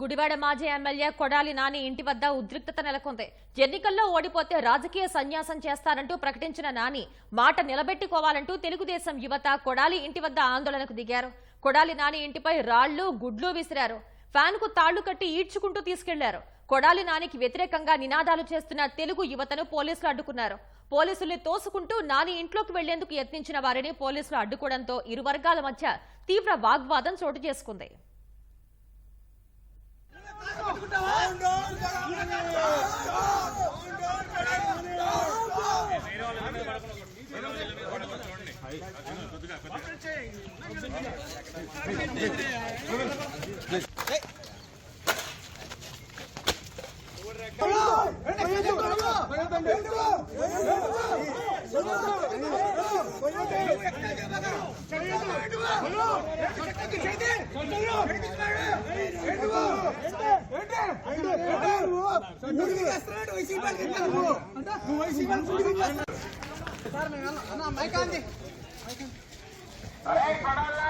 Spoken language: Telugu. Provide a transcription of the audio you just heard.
గుడివాడ మాజీ ఎమ్మెల్యే కొడాలి నాని ఇంటి వద్ద ఉద్రిక్తత నెలకొంది. ఎన్నికల్లో ఓడిపోతే రాజకీయ సన్యాసం చేస్తారంటూ ప్రకటించిన నాని మాట నిలబెట్టుకోవాలంటూ తెలుగుదేశం యువత కొడాలి ఇంటి వద్ద ఆందోళనకు దిగారు. కొడాలి నాని ఇంటిపై రాళ్ళు గుడ్లు విసిరారు. ఫ్యాన్కు తాళ్ళు కట్టి ఈడ్చుకుంటూ తీసుకెళ్ళారు. కొడాలి నానికి వ్యతిరేకంగా నినాదాలు చేస్తున్న తెలుగు యువతను పోలీసులు అడ్డుకున్నారు. పోలీసుల్ని తోసుకుంటూ నాని ఇంట్లోకి వెళ్ళేందుకు యత్నించిన వారిని పోలీసులు అడ్డుకోవడంతో ఇరు వర్గాల మధ్య తీవ్ర వాగ్వాదం చోటు చేసుకుంది. అరే కొడాలని ఎక్కడున్నారా Hay que pagarla.